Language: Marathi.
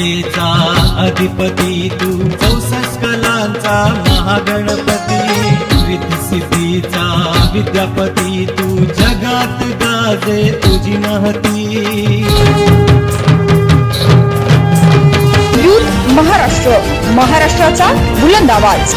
चौथा अधिपती तू. चौसष्ट कलांचा महागणपती. सिद्धीचा विद्यापती तू. जगात गाजे तुझी महती. महाराष्ट्र महाराष्ट्राचा बुलंद आवाज.